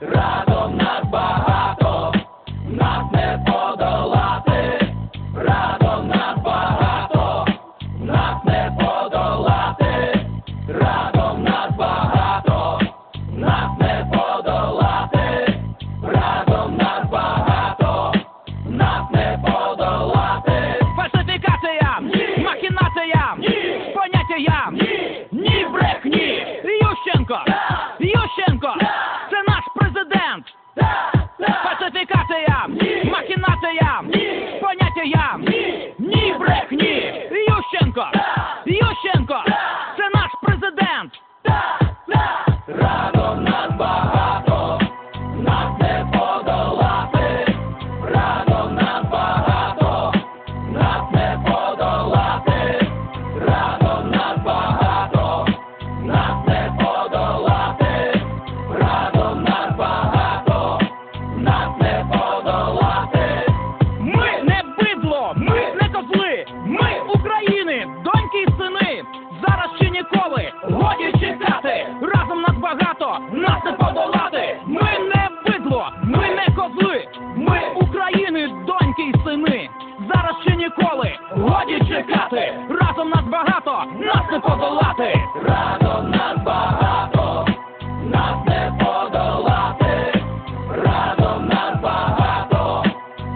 разом нас багато, так, Фальсифікаціям, Ні! махінаціям, Ні! ні, ні брехні, Ющенко! Ющенко, це наш президент. разом нас годі чекати. Разом нас багато, нас не подолати. Ми не бидло, ми не козли, ми України, доньки і сини. Зараз чи ніколи годі чекати. Разом нас багато, нас не подолати. Разом нас багато, нас не подолати, разом нас багато,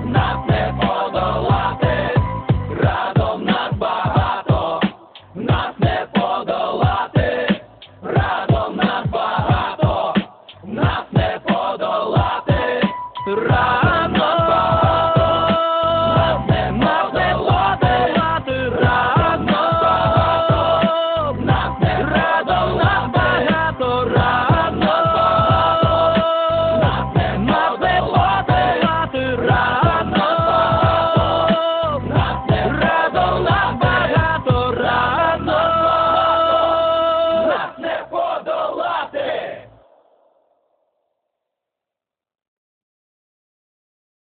нас не подолати, разом нас багато, нас не подолати, Rá